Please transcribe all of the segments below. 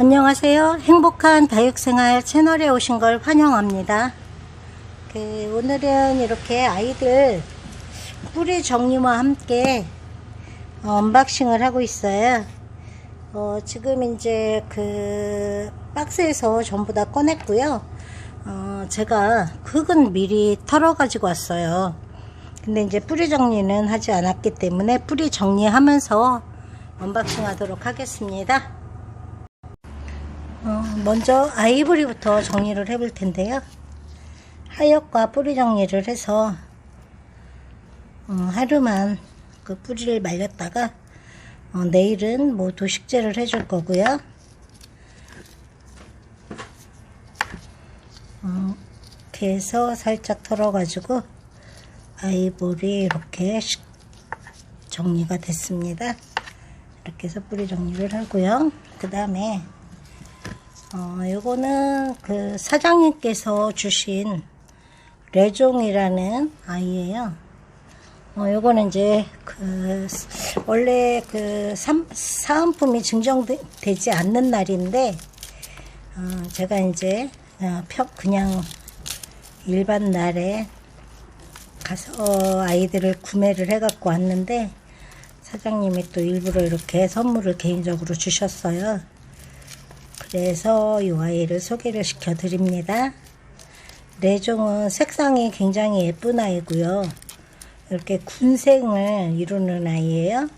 안녕하세요. 행복한 다육생활 채널에 오신 걸 환영합니다. 그 오늘은 이렇게 아이들 뿌리 정리와 함께 어, 언박싱을 하고 있어요. 어, 지금 이제 그 박스에서 전부 다 꺼냈고요. 어, 제가 흙은 미리 털어 가지고 왔어요. 근데 이제 뿌리 정리는 하지 않았기 때문에 뿌리 정리하면서 언박싱 하도록 하겠습니다. 어, 먼저 아이보리부터 정리를 해볼 텐데요. 하엽과 뿌리 정리를 해서 어, 하루만 그 뿌리를 말렸다가 어, 내일은 뭐 도식제를 해줄 거고요. 어, 이렇게 해서 살짝 털어가지고 아이보리 이렇게 식- 정리가 됐습니다. 이렇게 해서 뿌리 정리를 하고요. 그 다음에 어, 요거는 그 사장님께서 주신 레종이라는 아이예요. 어, 요거는 이제 그 원래 그 삼, 사은품이 증정되지 않는 날인데 어, 제가 이제 어, 펴, 그냥 일반 날에 가서 아이들을 구매를 해갖고 왔는데 사장님이 또 일부러 이렇게 선물을 개인적으로 주셨어요. 그래서 이 아이를 소개를 시켜 드립니다. 레종은 색상이 굉장히 예쁜 아이고요. 이렇게 군생을 이루는 아이예요.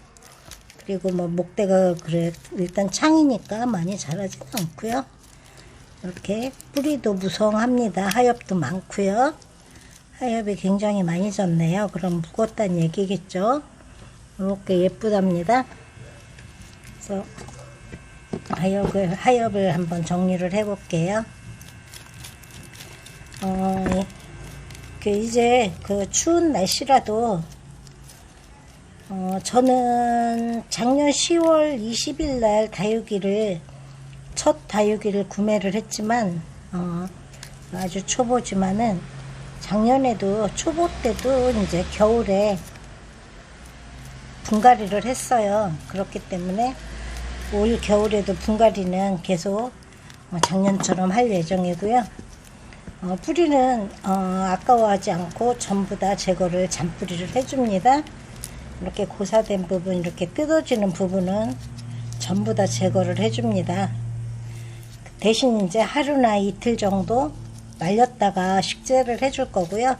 그리고 뭐 목대가 그래 일단 창이니까 많이 자라지는 않고요. 이렇게 뿌리도 무성합니다. 하엽도 많고요. 하엽이 굉장히 많이 졌네요. 그럼 묵었다는 얘기겠죠. 이렇게 예쁘답니다. 그래서 하엽을, 하엽을 한번 정리를 해볼게요. 어, 그 이제 그 추운 날씨라도 어, 저는 작년 10월 20일 날 다육이를 첫 다육이를 구매를 했지만 어, 아주 초보지만은 작년에도 초보 때도 이제 겨울에 분갈이를 했어요. 그렇기 때문에 올 겨울에도 분갈이는 계속 어, 작년처럼 할 예정이고요. 어, 뿌리는 어, 아까워하지 않고 전부 다 제거를 잔뿌리를 해줍니다. 이렇게 고사된 부분, 이렇게 뜯어지는 부분은 전부 다 제거를 해줍니다. 대신 이제 하루나 이틀 정도 말렸다가 식재를 해줄 거고요.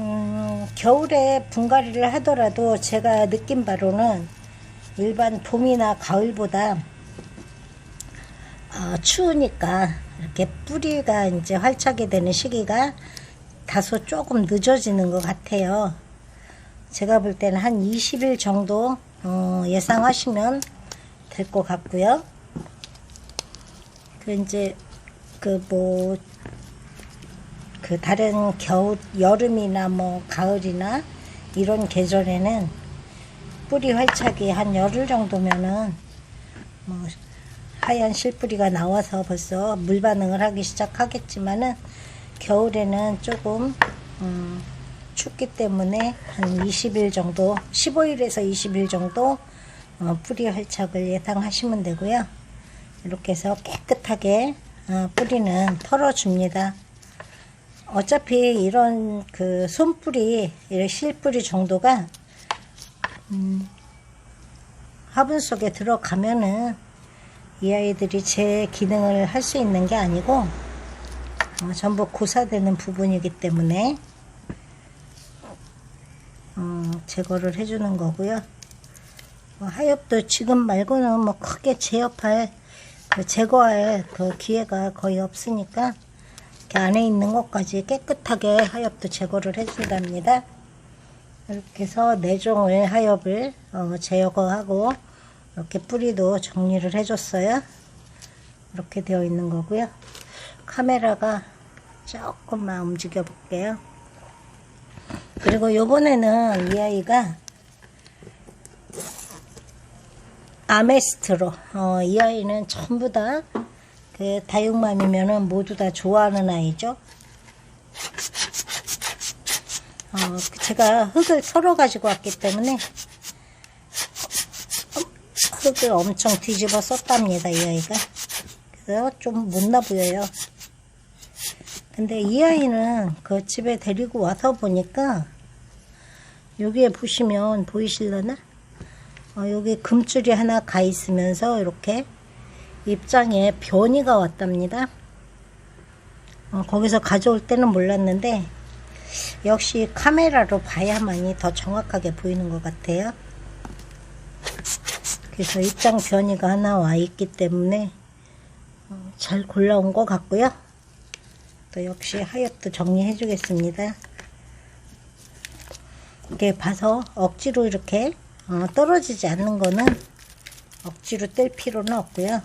음, 겨울에 분갈이를 하더라도 제가 느낀 바로는 일반 봄이나 가을보다 어, 추우니까 이렇게 뿌리가 이제 활착이 되는 시기가 다소 조금 늦어지는 것 같아요. 제가 볼 때는 한 20일 정도 어, 예상하시면 될 것 같고요. 그 이제 그 뭐 그 다른 겨울 여름이나 뭐 가을이나 이런 계절에는 뿌리 활착이 한 열흘 정도면은 뭐 하얀 실뿌리가 나와서 벌써 물 반응을 하기 시작하겠지만은 겨울에는 조금 음, 춥기 때문에 한 20일 정도 15일에서 20일 정도 어, 뿌리 활착을 예상하시면 되고요. 이렇게 해서 깨끗하게 어, 뿌리는 털어줍니다. 어차피 이런 그 손뿌리 이런 실뿌리 정도가 음, 화분 속에 들어가면은 이 아이들이 제 기능을 할 수 있는 게 아니고 어, 전부 고사되는 부분이기 때문에 어, 제거를 해주는 거고요. 어, 하엽도 지금 말고는 뭐 크게 제압할 그 제거할 그 기회가 거의 없으니까 안에 있는 것까지 깨끗하게 하엽도 제거를 해준답니다. 이렇게 해서 네 종을 하엽을 어, 제거하고 이렇게 뿌리도 정리를 해줬어요. 이렇게 되어 있는 거고요. 카메라가 조금만 움직여 볼게요. 그리고 요번에는 이 아이가 아메스트로 어, 이 아이는 전부 다 그 다육맘이면은 모두 다 좋아하는 아이죠. 어, 제가 흙을 썰어 가지고 왔기 때문에 흙을 엄청 뒤집어 썼답니다 이 아이가 그래서 좀 못나 보여요. 근데 이 아이는 그 집에 데리고 와서 보니까 여기에 보시면 보이실려나? 어, 여기 금줄이 하나 가 있으면서 이렇게 입장에 변이가 왔답니다. 어, 거기서 가져올 때는 몰랐는데 역시 카메라로 봐야만이 더 정확하게 보이는 것 같아요. 그래서 입장 변이가 하나 와 있기 때문에 어, 잘 골라온 것 같고요. 또 역시 하엽도 정리해 주겠습니다. 이렇게 봐서 억지로 이렇게 어, 떨어지지 않는 거는 억지로 뗄 필요는 없고요.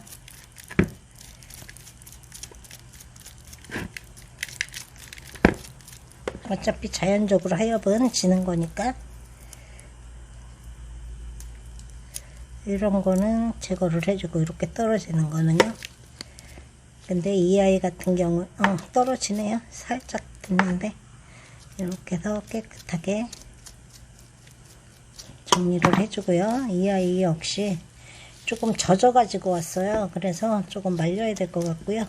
어차피 자연적으로 하엽은 지는 거니까 이런 거는 제거를 해주고 이렇게 떨어지는 거는요. 근데 이 아이 같은 경우 어, 떨어지네요. 살짝 듣는데 이렇게 해서 깨끗하게 정리를 해주고요. 이 아이 역시 조금 젖어 가지고 왔어요. 그래서 조금 말려야 될 것 같고요.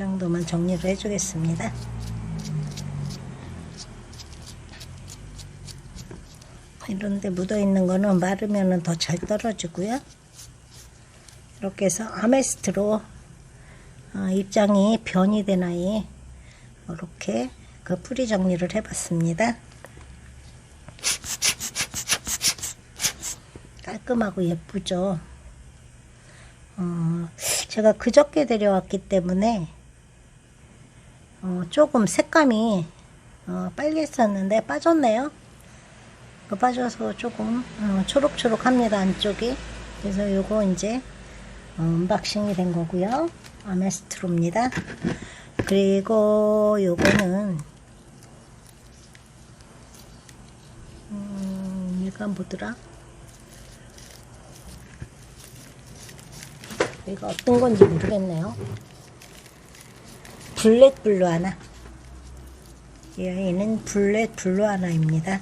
정도만 정리를 해주겠습니다. 이런데 묻어 있는 거는 마르면은 더잘 떨어지고요. 이렇게 해서 아메스트로 어, 입장이 변이 된 아이 이렇게 그 뿌리 정리를 해봤습니다. 깔끔하고 예쁘죠. 어, 제가 그저께 데려왔기 때문에 어, 조금 색감이 어, 빨갰었는데 빠졌네요. 그 빠져서 조금 어, 초록초록합니다 안쪽이. 그래서 요거 이제 어, 언박싱이 된 거고요. 아메스트로입니다. 그리고 요거는 음, 얘가 뭐더라? 얘가 어떤 건지 모르겠네요. 블랙 블루 하나. 이 아이는 블랙 블루 하나입니다.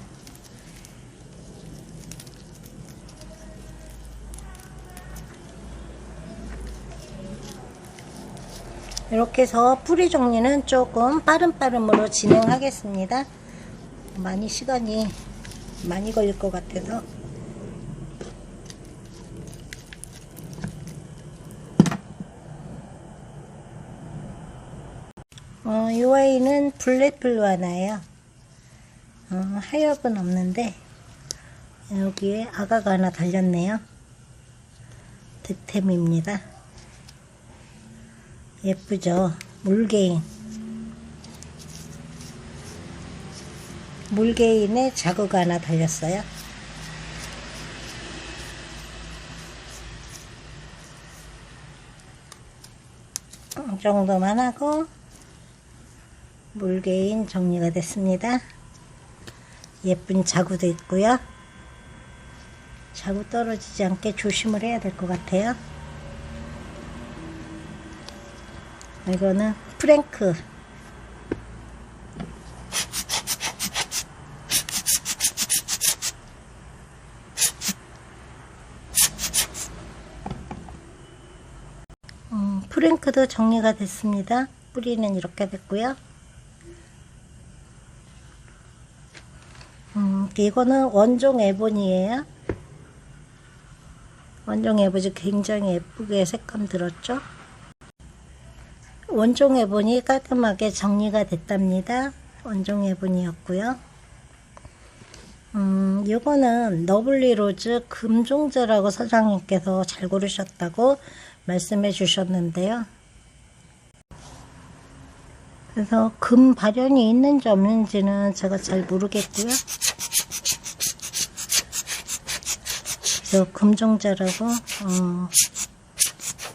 이렇게 해서 뿌리 정리는 조금 빠름빠름으로 진행하겠습니다. 많이 시간이 많이 걸릴 것 같아서 어, 이 아이는 블랙블루 하나예요. 어, 하엽은 없는데 여기에 아가가 하나 달렸네요. 득템입니다. 예쁘죠? 물개인. 물개인에 자국 하나 달렸어요. 이 정도만 하고 물개인 정리가 됐습니다. 예쁜 자구도 있고요. 자구 떨어지지 않게 조심을 해야 될 것 같아요. 이거는 프랭크. 음, 프랭크도 정리가 됐습니다. 뿌리는 이렇게 됐고요. 음, 이거는 원종 에본이에요. 원종 에본이 굉장히 예쁘게 색감 들었죠? 원종 에본이 깔끔하게 정리가 됐답니다. 원종 에본이었고요. 음, 요거는 너블리 로즈 금종자라고 사장님께서 잘 고르셨다고 말씀해 주셨는데요. 그래서 금 발현이 있는지 없는지는 제가 잘 모르겠고요. 그래서 금종자라고 어,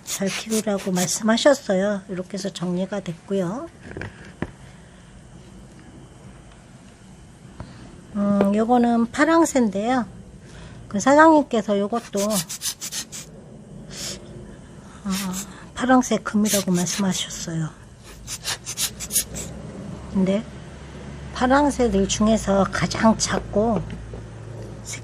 잘 키우라고 말씀하셨어요. 이렇게 해서 정리가 됐고요. 음, 요거는 파랑새인데요. 그 사장님께서 요것도 어, 파랑새 금이라고 말씀하셨어요. 근데 파랑새들 중에서 가장 작고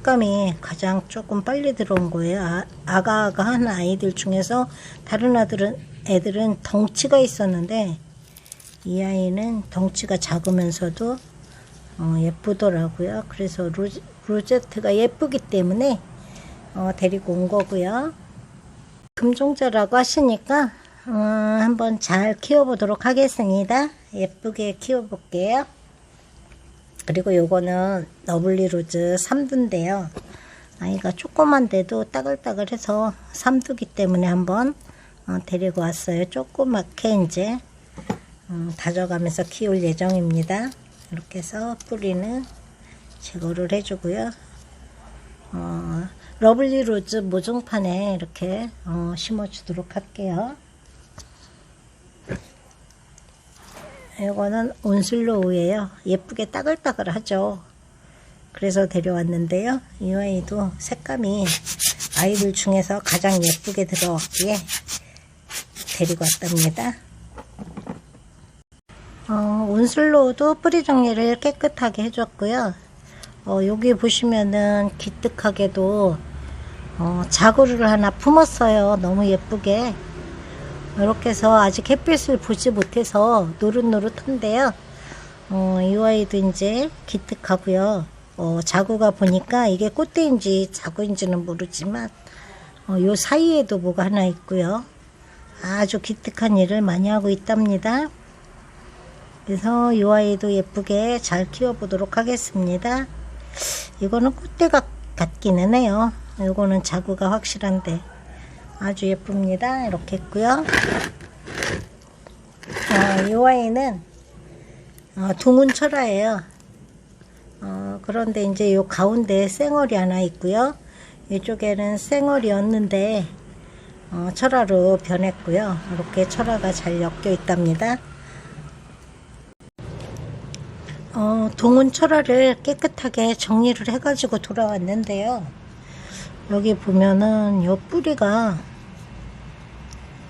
색감이 가장 조금 빨리 들어온 거예요. 아, 아가아가 한 아이들 중에서 다른 아들은 애들은 덩치가 있었는데 이 아이는 덩치가 작으면서도 어, 예쁘더라고요. 그래서 로제, 로제트가 예쁘기 때문에 어, 데리고 온 거고요. 금종자라고 하시니까 어, 한번 잘 키워보도록 하겠습니다. 예쁘게 키워볼게요. 그리고 요거는 러블리 로즈 삼두인데요. 아이가 조그만데도 따글따글해서 삼두기 때문에 한번 어, 데리고 왔어요. 조그맣게 이제 음, 다져가면서 키울 예정입니다. 이렇게 해서 뿌리는 제거를 해주고요. 어, 러블리 로즈 모종판에 이렇게 어, 심어주도록 할게요. 이거는 온슬로우예요. 예쁘게 따글따글하죠. 그래서 데려왔는데요. 이 아이도 색감이 아이들 중에서 가장 예쁘게 들어왔기에 데리고 왔답니다. 어, 온슬로우도 뿌리 정리를 깨끗하게 해줬고요. 어, 여기 보시면은 기특하게도 어, 자구를 하나 품었어요. 너무 예쁘게. 이렇게 해서 아직 햇빛을 보지 못해서 노릇노릇한데요. 어, 이 아이도 이제 기특하고요. 어, 자구가 보니까 이게 꽃대인지 자구인지는 모르지만 어, 요 사이에도 뭐가 하나 있고요. 아주 기특한 일을 많이 하고 있답니다. 그래서 이 아이도 예쁘게 잘 키워보도록 하겠습니다. 이거는 꽃대가 같기는 해요. 이거는 자구가 확실한데 아주 예쁩니다. 이렇게 했고요. 어, 이 아이는 어, 둥은철화예요. 어, 그런데 이제 요 가운데 쌩얼이 하나 있고요. 이쪽에는 쌩얼이었는데 어, 철화로 변했고요. 이렇게 철화가 잘 엮여 있답니다. 어, 동은 철화를 깨끗하게 정리를 해가지고 돌아왔는데요. 여기 보면은 요 뿌리가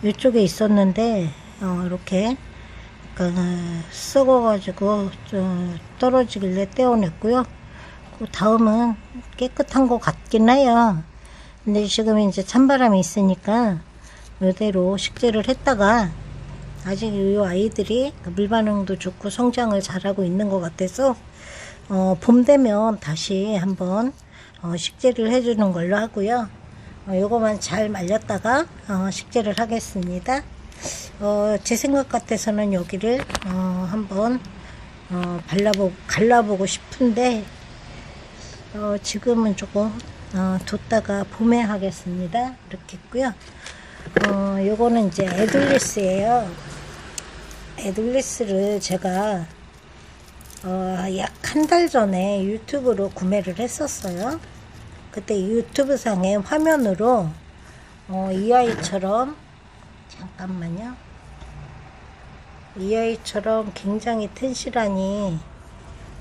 이쪽에 있었는데 어, 이렇게 그러니까 썩어가지고 좀 떨어지길래 떼어냈고요. 그 다음은 깨끗한 것 같긴 해요. 근데 지금 이제 찬바람이 있으니까 이대로 식재를 했다가 아직 이 아이들이 물 반응도 좋고 성장을 잘하고 있는 것 같아서 어, 봄 되면 다시 한번 어, 식재를 해주는 걸로 하고요. 어, 요거만 잘 말렸다가 어, 식재를 하겠습니다. 어, 제 생각 같아서는 여기를 어, 한번 어, 발라보고 갈라보고 싶은데 어, 지금은 조금 어, 뒀다가 봄에 하겠습니다. 이렇게 했고요. 어, 요거는 이제 에둘리스예요. 에둘리스를 제가 어, 약 한 달 전에 유튜브로 구매를 했었어요. 그때 유튜브 상의 화면으로 어, 이 아이처럼 잠깐만요. 이 아이처럼 굉장히 튼실하니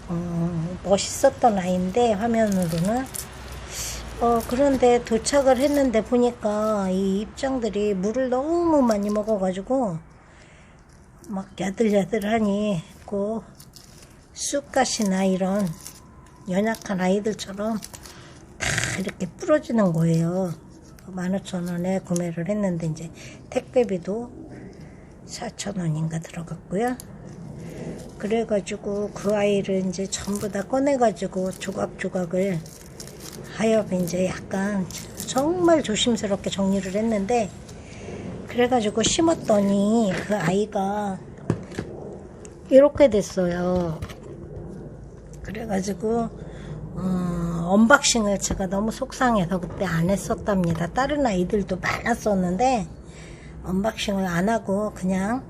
어, 멋있었던 아이인데 화면으로는 어, 그런데 도착을 했는데 보니까 이 입장들이 물을 너무 많이 먹어가지고 막 야들야들하니 꼭 쑥갓이나 이런 연약한 아이들처럼 다 이렇게 부러지는 거예요. 15,000원에 구매를 했는데 이제 택배비도 4,000원인가 들어갔고요. 그래가지고 그 아이를 이제 전부 다 꺼내가지고 조각조각을 하여 이제 약간 정말 조심스럽게 정리를 했는데 그래가지고 심었더니 그 아이가 이렇게 됐어요. 그래가지고 어, 언박싱을 제가 너무 속상해서 그때 안 했었답니다. 다른 아이들도 많았었는데 언박싱을 안 하고 그냥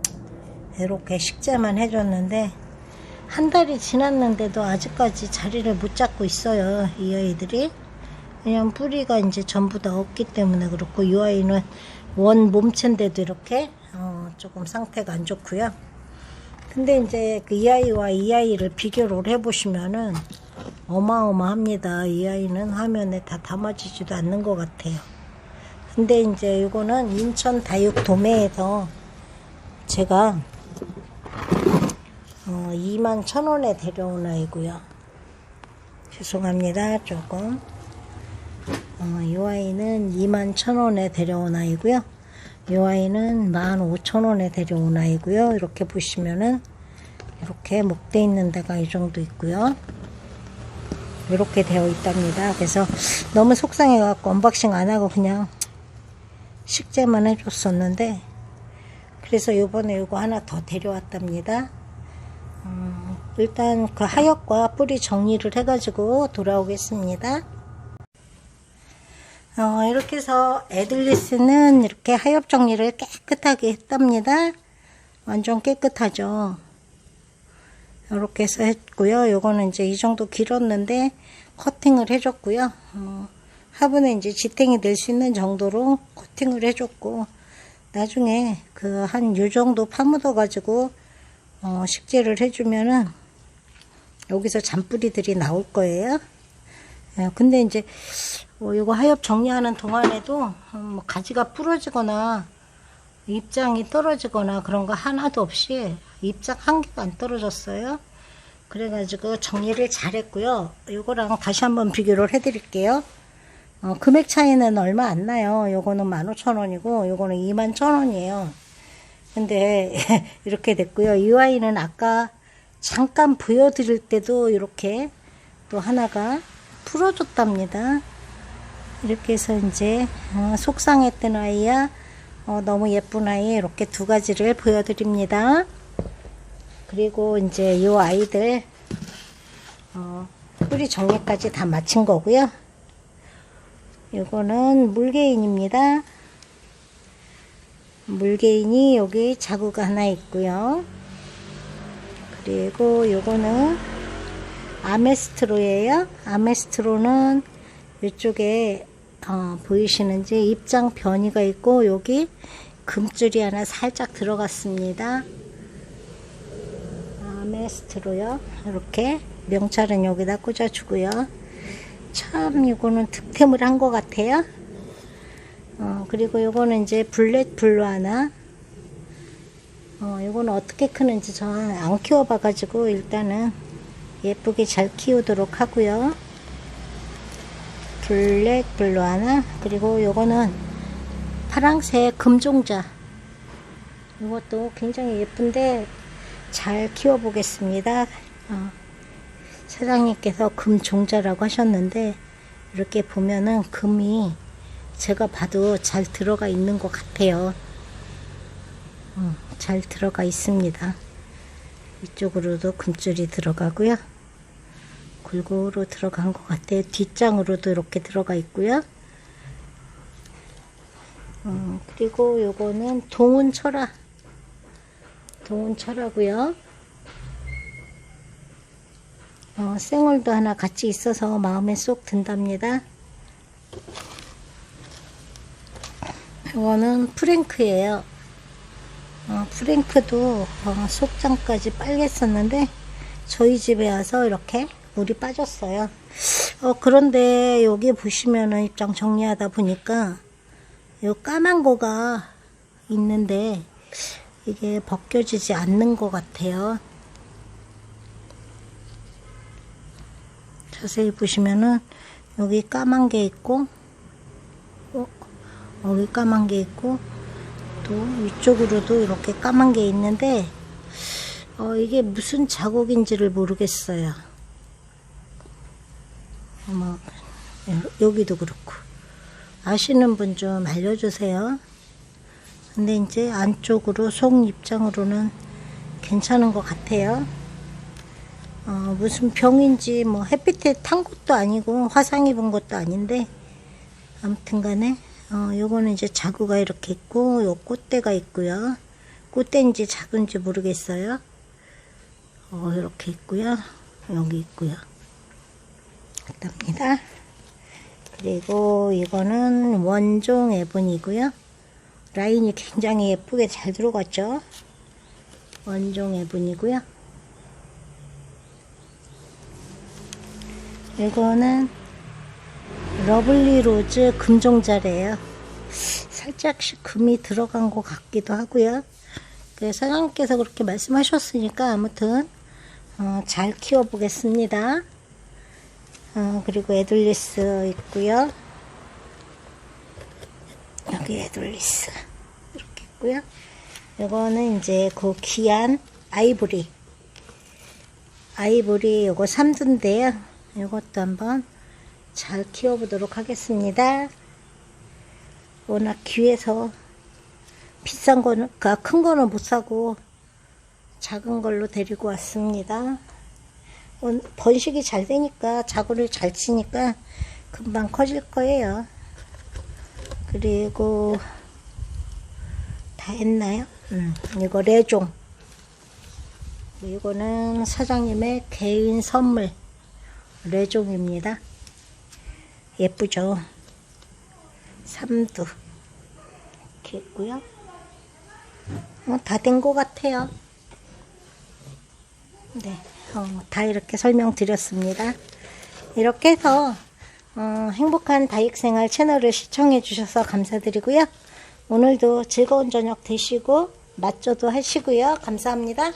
이렇게 식재만 해줬는데 한 달이 지났는데도 아직까지 자리를 못 잡고 있어요. 이 아이들이. 그냥 뿌리가 이제 전부 다 없기 때문에 그렇고 이 아이는 원 몸체인데도 이렇게 어, 조금 상태가 안 좋고요. 근데 이제 그 이 아이와 이 아이를 비교를 해보시면은 어마어마합니다. 이 아이는 화면에 다 담아지지도 않는 것 같아요. 근데 이제 이거는 인천 다육 도매에서 제가 어, 2만 천 원에 데려온 아이고요. 죄송합니다. 조금. 어, 이 아이는 2만 천 원에 데려온 아이고요. 이 아이는 1만 5천 원에 데려온 아이고요. 이렇게 보시면은 이렇게 목대 있는 데가 이 정도 있고요. 이렇게 되어 있답니다. 그래서 너무 속상해갖고 언박싱 안 하고 그냥 식재만 해줬었는데 그래서 요번에 요거 하나 더 데려왔답니다. 음, 일단 그 하엽과 뿌리 정리를 해가지고 돌아오겠습니다. 어, 이렇게 해서 에들리스는 이렇게 하엽 정리를 깨끗하게 했답니다. 완전 깨끗하죠. 이렇게 해서 했고요. 요거는 이제 이 정도 길었는데 커팅을 해줬고요. 어, 화분에 이제 지탱이 될 수 있는 정도로 커팅을 해줬고 나중에 그 한 요 정도 파묻어 가지고 어, 식재를 해주면은 여기서 잔뿌리들이 나올 거예요. 예, 근데 이제 어, 요거 하엽 정리하는 동안에도 어, 뭐 가지가 부러지거나 입장이 떨어지거나 그런 거 하나도 없이 입장 한 개도 안 떨어졌어요. 그래가지고 정리를 잘했고요. 요거랑 다시 한번 비교를 해드릴게요. 어, 금액 차이는 얼마 안 나요. 요거는 15,000원이고 요거는 21,000원이에요. 근데 이렇게 됐고요. 이 아이는 아까 잠깐 보여드릴 때도 이렇게 또 하나가 풀어줬답니다. 이렇게 해서 이제 어, 속상했던 아이야 어, 너무 예쁜 아이 이렇게 두 가지를 보여드립니다. 그리고 이제 이 아이들 어, 뿌리 정리까지 다 마친 거고요. 이거는 물개인입니다. 물개인이 여기 자구가 하나 있고요. 그리고 요거는 아메스트로예요. 아메스트로는 이쪽에 어, 보이시는지 입장 변이가 있고 여기 금줄이 하나 살짝 들어갔습니다. 아메스트로요. 이렇게 명찰은 여기다 꽂아주고요. 참 이거는 득템을 한 것 같아요. 어, 그리고 요거는 이제 블랙 블루 하나. 어, 요거는 어떻게 크는지 저는 안 키워봐가지고 일단은 예쁘게 잘 키우도록 하고요. 블랙 블루 하나. 그리고 요거는 파랑색 금종자. 이것도 굉장히 예쁜데 잘 키워보겠습니다. 어, 사장님께서 금 종자라고 하셨는데 이렇게 보면은 금이 제가 봐도 잘 들어가 있는 것 같아요. 음, 잘 들어가 있습니다. 이쪽으로도 금줄이 들어가고요. 골고루 들어간 것 같아요. 뒷장으로도 이렇게 들어가 있고요. 음, 그리고 요거는 동운철화. 동운철화고요. 어, 생얼도 하나 같이 있어서 마음에 쏙 든답니다. 이거는 프랭크예요. 어, 프랭크도 어, 속장까지 빨갰었는데 저희 집에 와서 이렇게 물이 빠졌어요. 어, 그런데 여기 보시면은 입장 정리하다 보니까 요 까만 거가 있는데 이게 벗겨지지 않는 것 같아요. 자세히 보시면은 여기 까만 게 있고 어, 여기 까만 게 있고 또 위쪽으로도 이렇게 까만 게 있는데 어, 이게 무슨 자국인지를 모르겠어요. 뭐 여기도 그렇고 아시는 분 좀 알려주세요. 근데 이제 안쪽으로 속 입장으로는 괜찮은 것 같아요. 어, 무슨 병인지 뭐 햇빛에 탄 것도 아니고 화상 입은 것도 아닌데 아무튼 간에 어, 요거는 이제 자구가 이렇게 있고 요 꽃대가 있고요. 꽃대인지 작은지 모르겠어요. 어, 이렇게 있고요. 여기 있고요. 그답니다. 그리고 이거는 원종 에본이고요. 라인이 굉장히 예쁘게 잘 들어갔죠. 원종 에본이고요. 이거는 러블리 로즈 금종자래요. 살짝씩 금이 들어간 것 같기도 하고요. 그 사장님께서 그렇게 말씀하셨으니까 아무튼 어, 잘 키워보겠습니다. 어, 그리고 에둘리스 있고요. 여기 에둘리스 있고요. 이거는 이제 그 귀한 아이보리 아이보리 요거 삼두인데요. 이것도 한번 잘 키워보도록 하겠습니다. 워낙 귀해서 비싼 거는, 그큰 거는 못 사고 작은 걸로 데리고 왔습니다. 원- 번식이 잘 되니까 자구를 잘 치니까 금방 커질 거예요. 그리고 다 했나요? 음, 이거 레종. 이거는 사장님의 개인 선물 레종입니다. 예쁘죠? 삼두 이렇게 있고요. 어, 다된 것 같아요. 네, 어, 다 이렇게 설명드렸습니다. 이렇게 해서 어, 행복한 다육생활 채널을 시청해 주셔서 감사드리고요. 오늘도 즐거운 저녁 되시고 맛조도 하시고요. 감사합니다.